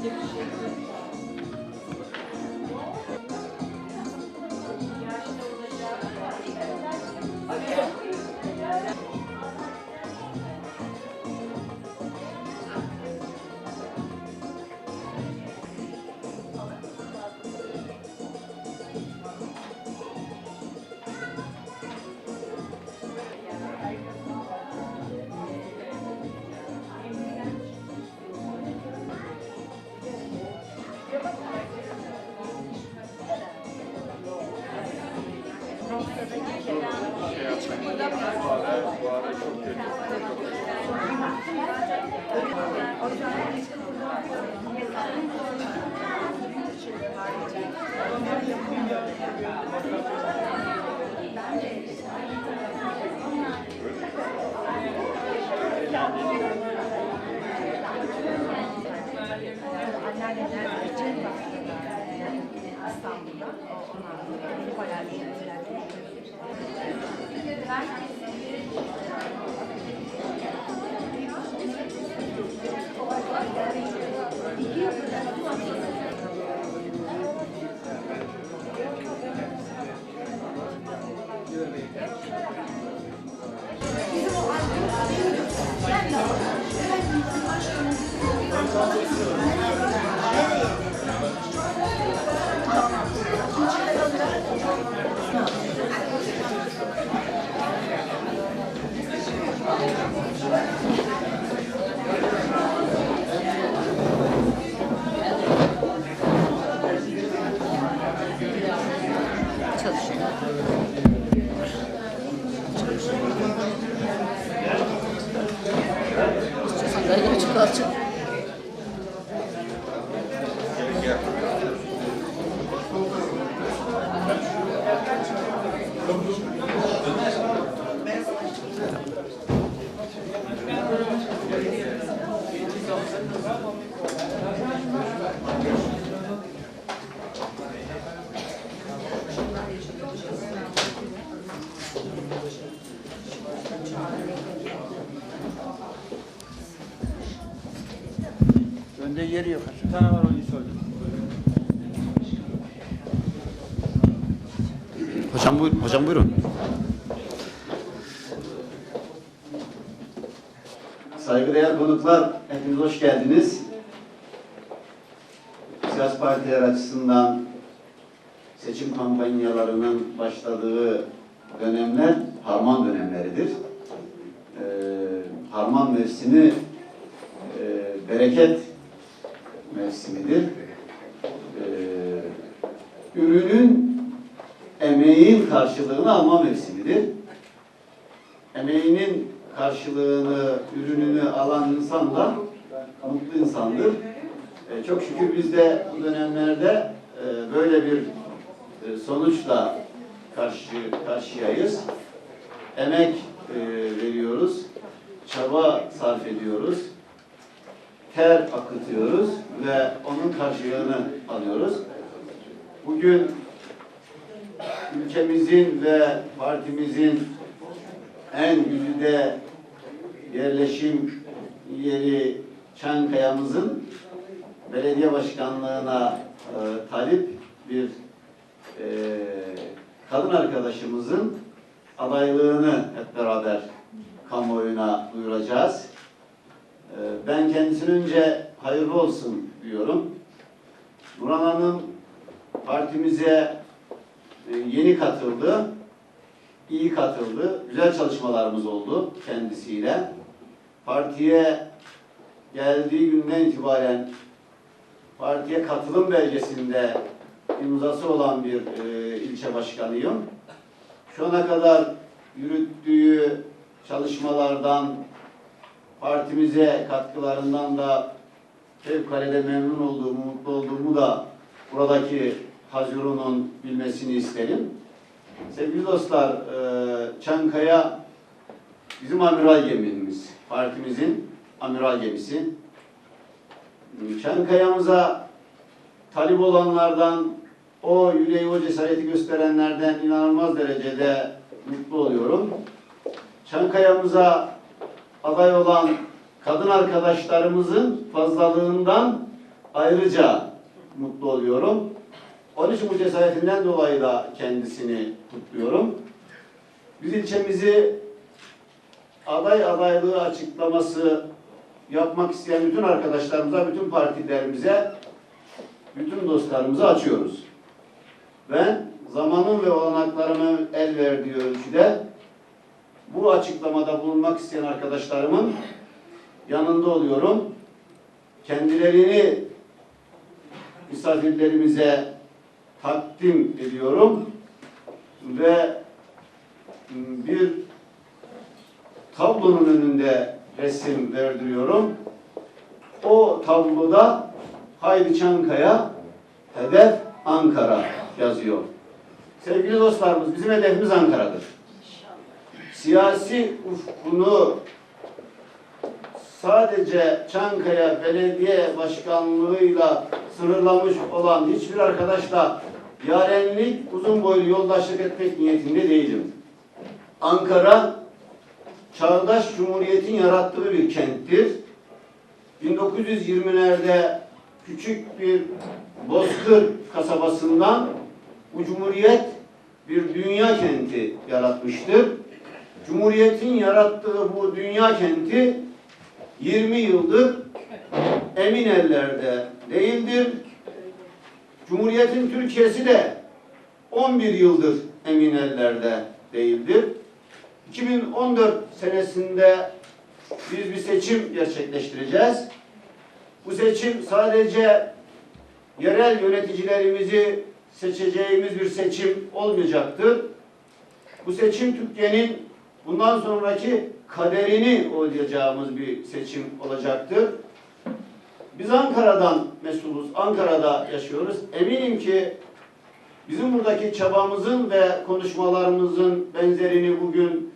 six years. Onlar da bayağı eğlenceler. Yeri yok. Bir tane var onu söyledim. Hocam buyurun. Hocam buyurun. Saygıdeğer konuklar, hepiniz hoş geldiniz. Siyasi partiler açısından seçim kampanyalarının başladığı dönemler harman dönemleridir. Ee, harman mevsimi e, bereket mevsimidir. Ee, ürünün emeğin karşılığını alma mevsimidir. Emeğinin karşılığını, ürününü alan insan da mutlu insandır. E, çok şükür biz de bu dönemlerde e, böyle bir e, sonuçla karşı karşıyayız. Emek e, veriyoruz, çaba sarf ediyoruz, ter akıtıyoruz ve onun karşılığını alıyoruz. Bugün ülkemizin ve partimizin en güzide yerleşim yeri Çankaya'mızın belediye başkanlığına e, talip bir e, kadın arkadaşımızın adaylığını hep beraber kamuoyuna duyuracağız. E, ben kendisine önce hayırlı olsun diyorum. Nurhan Hanım partimize e, yeni katıldı, iyi katıldı. Güzel çalışmalarımız oldu kendisiyle. Partiye geldiği günden itibaren partiye katılım belgesinde imzası olan bir e, ilçe başkanıyım. Şu ana kadar yürüttüğü çalışmalardan, partimize katkılarından da fevkalade memnun olduğumu, mutlu olduğumu da buradaki Hazirun'un bilmesini isterim. Sevgili dostlar, e, Çankaya bizim amiral gemimiz, partimizin amiral gemisi. Çankaya'mıza talip olanlardan, o yüreği, o cesareti gösterenlerden inanılmaz derecede mutlu oluyorum. Çankaya'mıza aday olan kadın arkadaşlarımızın fazlalığından ayrıca mutlu oluyorum. Onun için bu cesaretinden dolayı da kendisini kutluyorum. Biz ilçemizi aday adaylığı açıklaması yapmak isteyen bütün arkadaşlarımıza, bütün partilerimize, bütün dostlarımıza açıyoruz. Ben zamanın ve olanaklarımın el verdiği ölçüde bu açıklamada bulunmak isteyen arkadaşlarımın yanında oluyorum. Kendilerini misafirlerimize takdim ediyorum ve bir tablonun önünde resim verdiriyorum. O tabloda Haydi Çankaya, hedef Ankara yazıyor. Sevgili dostlarımız, bizim hedefimiz Ankara'dır. Siyasi ufkunu sadece Çankaya Belediye Başkanlığı'yla sınırlamış olan hiçbir arkadaşla yarenlik, uzun boylu yoldaşlık etmek niyetinde değilim. Ankara, çağdaş cumhuriyetin yarattığı bir kenttir. 1920'lerde küçük bir Bozkır kasabasından bu cumhuriyet bir dünya kenti yaratmıştır. Cumhuriyetin yarattığı bu dünya kenti 20 yıldır emin ellerde değildir. Cumhuriyetin Türkiye'si de 11 yıldır emin ellerde değildir. 2014 senesinde biz bir seçim gerçekleştireceğiz. Bu seçim sadece yerel yöneticilerimizi seçeceğimiz bir seçim olmayacaktır. Bu seçim Türkiye'nin bundan sonraki kaderini oylayacağımız bir seçim olacaktır. Biz Ankara'dan mesuluz, Ankara'da yaşıyoruz. Eminim ki bizim buradaki çabamızın ve konuşmalarımızın benzerini bugün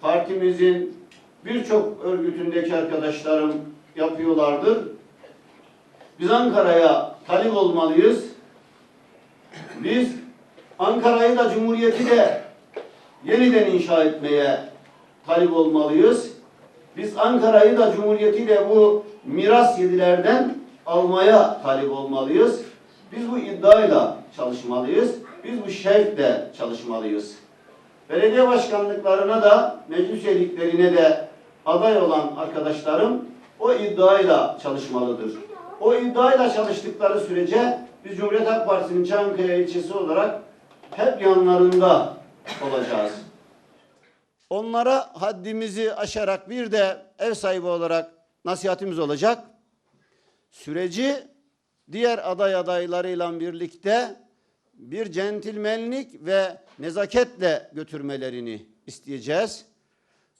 partimizin birçok örgütündeki arkadaşlarım yapıyorlardır. Biz Ankara'ya talip olmalıyız. Biz Ankara'yı da Cumhuriyeti de yeniden inşa etmeye talip olmalıyız. Biz Ankara'yı da Cumhuriyeti de bu miras yedilerden almaya talip olmalıyız. Biz bu iddiayla çalışmalıyız. Biz bu şevkle çalışmalıyız. Belediye başkanlıklarına da, meclis üyeliklerine de aday olan arkadaşlarım o iddiayla çalışmalıdır. O iddiayla çalıştıkları sürece biz Cumhuriyet Halk Partisi'nin Çankaya ilçesi olarak hep yanlarında olacağız. Onlara haddimizi aşarak bir de ev sahibi olarak nasihatimiz olacak. Süreci diğer aday adaylarıyla birlikte bir centilmenlik ve nezaketle götürmelerini isteyeceğiz.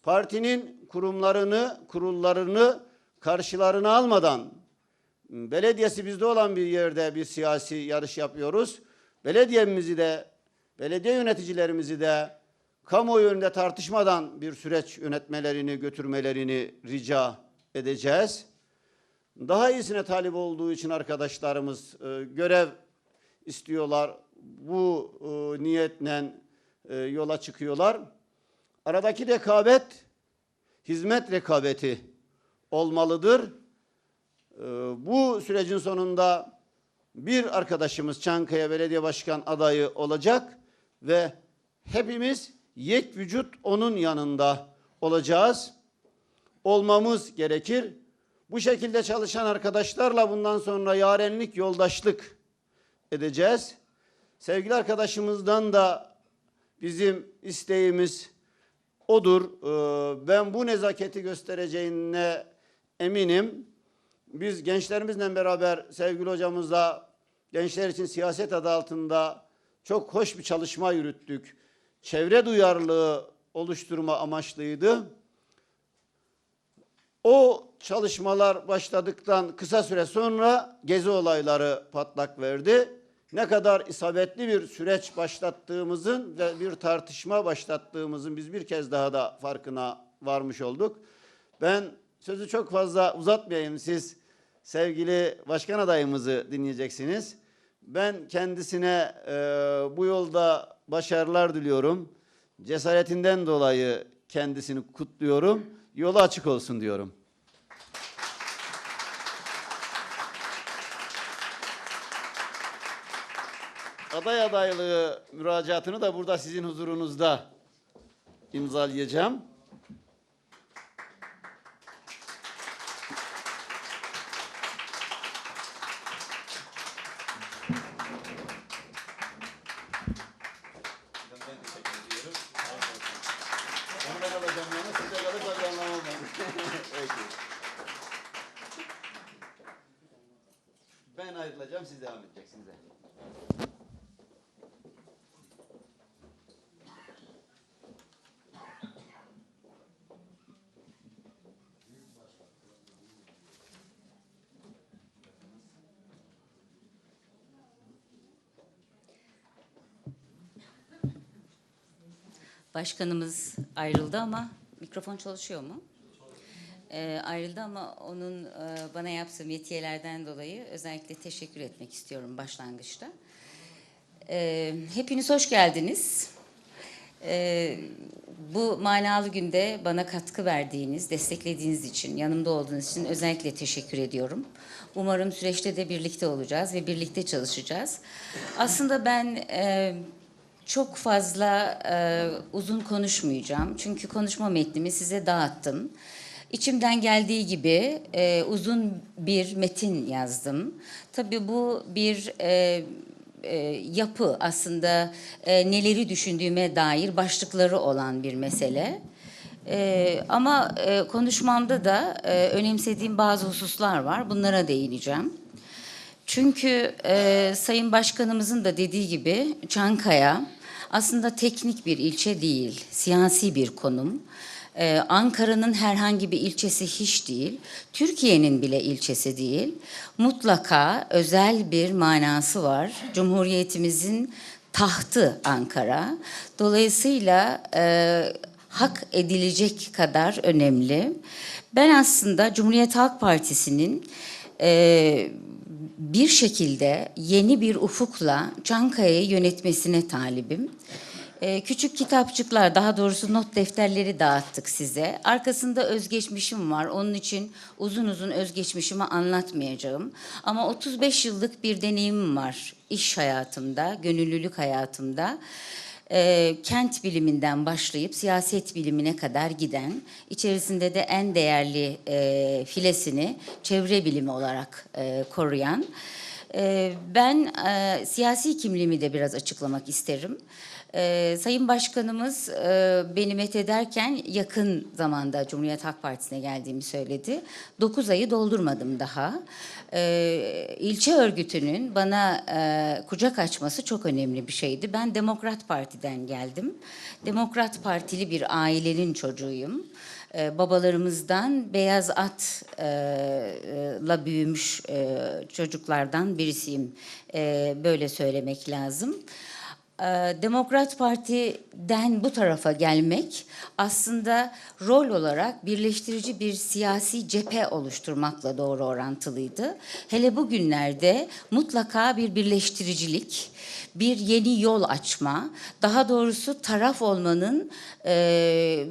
Partinin kurumlarını, kurullarını karşılarına almadan belediyesi bizde olan bir yerde bir siyasi yarış yapıyoruz. Belediyemizi de, belediye yöneticilerimizi de kamuoyu önünde tartışmadan bir süreç yönetmelerini, götürmelerini rica edeceğiz. Daha iyisine talip olduğu için arkadaşlarımız e, görev istiyorlar. Bu e, niyetle e, yola çıkıyorlar. Aradaki rekabet hizmet rekabeti olmalıdır. E, bu sürecin sonunda bir arkadaşımız Çankaya Belediye Başkan adayı olacak ve hepimiz yek vücut onun yanında olacağız. Olmamız gerekir. Bu şekilde çalışan arkadaşlarla bundan sonra yarenlik, yoldaşlık edeceğiz. Sevgili arkadaşımızdan da bizim isteğimiz odur. Ee, Ben bu nezaketi göstereceğine eminim. Biz gençlerimizle beraber sevgili hocamızla gençler için siyaset adı altında çok hoş bir çalışma yürüttük. Çevre duyarlılığı oluşturma amaçlıydı. O çalışmalar başladıktan kısa süre sonra gezi olayları patlak verdi. Ne kadar isabetli bir süreç başlattığımızın ve bir tartışma başlattığımızın biz bir kez daha da farkına varmış olduk. Ben sözü çok fazla uzatmayayım. Siz sevgili başkan adayımızı dinleyeceksiniz. Ben kendisine e, bu yolda başarılar diliyorum. Cesaretinden dolayı kendisini kutluyorum. Yolu açık olsun diyorum. Aday adaylığı müracaatını da burada sizin huzurunuzda imzalayacağım. Başkanımız ayrıldı ama mikrofon çalışıyor mu? Ee, ayrıldı ama onun e, bana yaptığı metiyelerden dolayı özellikle teşekkür etmek istiyorum başlangıçta. Ee, hepiniz hoş geldiniz. Ee, bu manalı günde bana katkı verdiğiniz, desteklediğiniz için, yanımda olduğunuz için özellikle teşekkür ediyorum. Umarım süreçte de birlikte olacağız ve birlikte çalışacağız. Aslında ben e, çok fazla e, uzun konuşmayacağım. Çünkü konuşma metnimi size dağıttım. İçimden geldiği gibi e, uzun bir metin yazdım. Tabii bu bir e, e, yapı aslında e, neleri düşündüğüme dair başlıkları olan bir mesele. E, ama e, konuşmamda da e, önemsediğim bazı hususlar var. Bunlara değineceğim. Çünkü e, Sayın Başkanımızın da dediği gibi Çankaya aslında teknik bir ilçe değil, siyasi bir konum. Ee, Ankara'nın herhangi bir ilçesi hiç değil, Türkiye'nin bile ilçesi değil. Mutlaka özel bir manası var. Cumhuriyetimizin tahtı Ankara. Dolayısıyla e, hak edilecek kadar önemli. Ben aslında Cumhuriyet Halk Partisi'nin e, bir şekilde yeni bir ufukla Çankaya'yı yönetmesine talibim. Ee, küçük kitapçıklar, daha doğrusu not defterleri dağıttık size. Arkasında özgeçmişim var. Onun için uzun uzun özgeçmişimi anlatmayacağım. Ama 35 yıllık bir deneyimim var iş hayatımda, gönüllülük hayatımda. Ee, kent biliminden başlayıp siyaset bilimine kadar giden, içerisinde de en değerli e, filesini çevre bilimi olarak e, koruyan. e, ben e, siyasi kimliğimi de biraz açıklamak isterim. Ee, Sayın Başkanımız e, beni methederken yakın zamanda Cumhuriyet Halk Partisi'ne geldiğimi söyledi. 9 ayı doldurmadım daha. Ee, ilçe örgütünün bana e, kucak açması çok önemli bir şeydi. Ben Demokrat Parti'den geldim. Demokrat Partili bir ailenin çocuğuyum. Ee, babalarımızdan beyaz atla büyümüş e, çocuklardan birisiyim. Ee, böyle söylemek lazım. Ee, Demokrat Parti'den bu tarafa gelmek aslında rol olarak birleştirici bir siyasi cephe oluşturmakla doğru orantılıydı. Hele bugünlerde mutlaka bir birleştiricilik, bir yeni yol açma, daha doğrusu taraf olmanın e,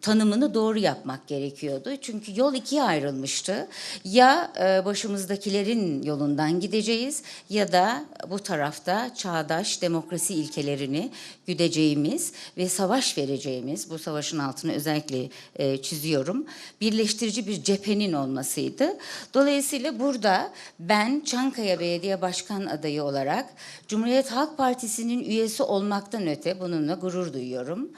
tanımını doğru yapmak gerekiyordu. Çünkü yol ikiye ayrılmıştı. Ya e, başımızdakilerin yolundan gideceğiz ya da bu tarafta çağdaş demokrasi ilkelerini güdeceğimiz ve savaş vereceğimiz, bu savaşın altını özellikle e, çiziyorum, birleştirici bir cephenin olmasıydı. Dolayısıyla burada ben Çankaya Belediye Başkan adayı olarak Cumhuriyet Halk Partisi'nin üyesi olmaktan öte bununla gurur duyuyorum.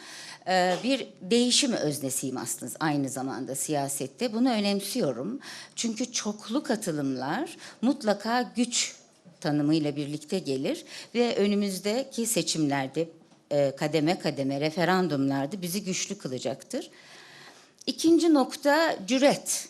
Ee, bir değişim öznesiyim aslında aynı zamanda siyasette. Bunu önemsiyorum. Çünkü çoklu katılımlar mutlaka güç tanımıyla birlikte gelir ve önümüzdeki seçimlerde e, kademe kademe referandumlarda bizi güçlü kılacaktır. İkinci nokta cüret.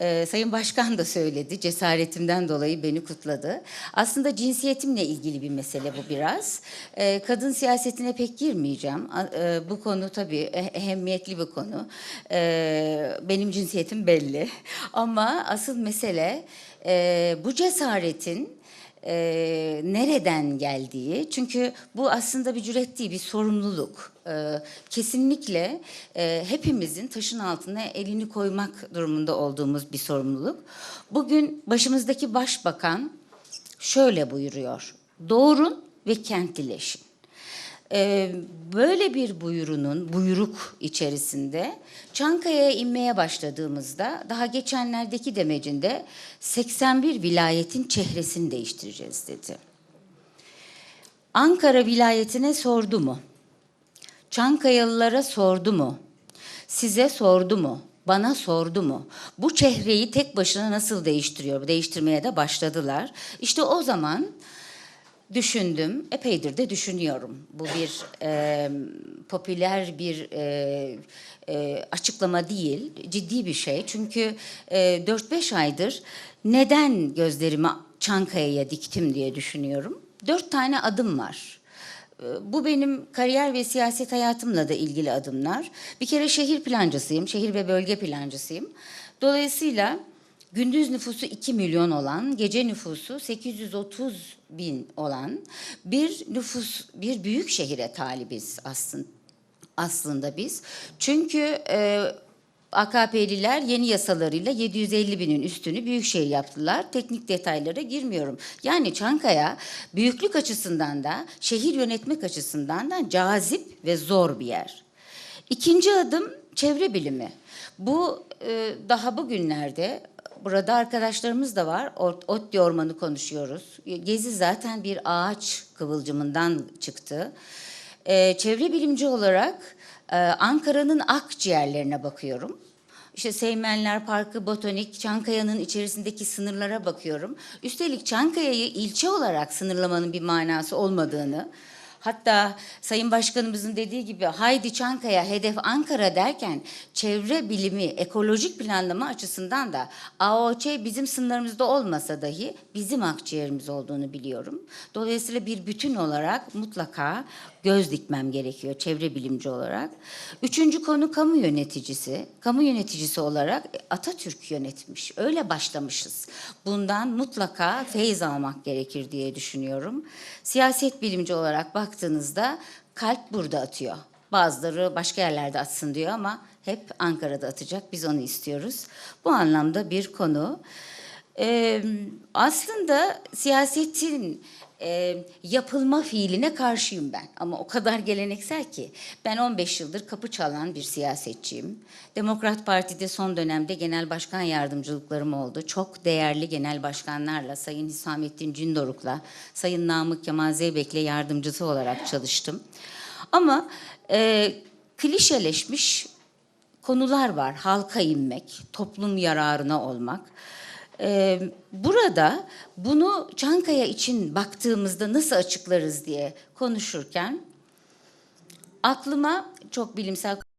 Ee, Sayın Başkan da söyledi, cesaretimden dolayı beni kutladı. Aslında cinsiyetimle ilgili bir mesele bu biraz. Ee, kadın siyasetine pek girmeyeceğim. A- e, bu konu tabii eh- ehemmiyetli bir konu. Ee, benim cinsiyetim belli. Ama asıl mesele e, bu cesaretin e, nereden geldiği. Çünkü bu aslında bir cüret değil, bir sorumluluk. E, kesinlikle e, hepimizin taşın altına elini koymak durumunda olduğumuz bir sorumluluk. Bugün başımızdaki başbakan şöyle buyuruyor. Doğurun ve kentlileşin. Ee, böyle bir buyurunun, buyruk içerisinde Çankaya'ya inmeye başladığımızda daha geçenlerdeki demecinde 81 vilayetin çehresini değiştireceğiz dedi. Ankara vilayetine sordu mu? Çankayalılara sordu mu? Size sordu mu? Bana sordu mu? Bu çehreyi tek başına nasıl değiştiriyor? Değiştirmeye de başladılar. İşte o zaman düşündüm, epeydir de düşünüyorum. Bu bir e, popüler bir e, e, açıklama değil, ciddi bir şey. Çünkü e, 4-5 aydır neden gözlerimi Çankaya'ya diktim diye düşünüyorum. Dört tane adım var. E, Bu benim kariyer ve siyaset hayatımla da ilgili adımlar. Bir kere şehir plancısıyım, şehir ve bölge plancısıyım. Dolayısıyla gündüz nüfusu 2 milyon olan, gece nüfusu 830 bin olan bir nüfus, bir büyük şehire talibiz aslında aslında biz. Çünkü e, AKP'liler yeni yasalarıyla 750 binin üstünü büyükşehir yaptılar. Teknik detaylara girmiyorum. Yani Çankaya büyüklük açısından da şehir yönetmek açısından da cazip ve zor bir yer. İkinci adım çevre bilimi. Bu e, daha bugünlerde burada arkadaşlarımız da var. Ot, Otlu Ormanı konuşuyoruz. Gezi zaten bir ağaç kıvılcımından çıktı. Ee, çevre bilimci olarak e, Ankara'nın akciğerlerine bakıyorum. İşte Seymenler Parkı, Botanik, Çankaya'nın içerisindeki sınırlara bakıyorum. Üstelik Çankaya'yı ilçe olarak sınırlamanın bir manası olmadığını, hatta Sayın Başkanımızın dediği gibi haydi Çankaya, hedef Ankara derken çevre bilimi, ekolojik planlama açısından da AOÇ bizim sınırlarımızda olmasa dahi bizim akciğerimiz olduğunu biliyorum. Dolayısıyla bir bütün olarak mutlaka göz dikmem gerekiyor çevre bilimci olarak. Üçüncü konu kamu yöneticisi. Kamu yöneticisi olarak Atatürk yönetmiş. Öyle başlamışız. Bundan mutlaka feyiz almak gerekir diye düşünüyorum. Siyaset bilimci olarak baktığınızda kalp burada atıyor. Bazıları başka yerlerde atsın diyor ama hep Ankara'da atacak. Biz onu istiyoruz. Bu anlamda bir konu. Ee, aslında siyasetin e, yapılma fiiline karşıyım ben. Ama o kadar geleneksel ki. Ben 15 yıldır kapı çalan bir siyasetçiyim. Demokrat Parti'de son dönemde genel başkan yardımcılıklarım oldu. Çok değerli genel başkanlarla, Sayın Hüsamettin Cindoruk'la, Sayın Namık Kemal Zeybek'le yardımcısı olarak çalıştım. Ama e, klişeleşmiş konular var. Halka inmek, toplum yararına olmak. Ee, burada bunu Çankaya için baktığımızda nasıl açıklarız diye konuşurken aklıma çok bilimsel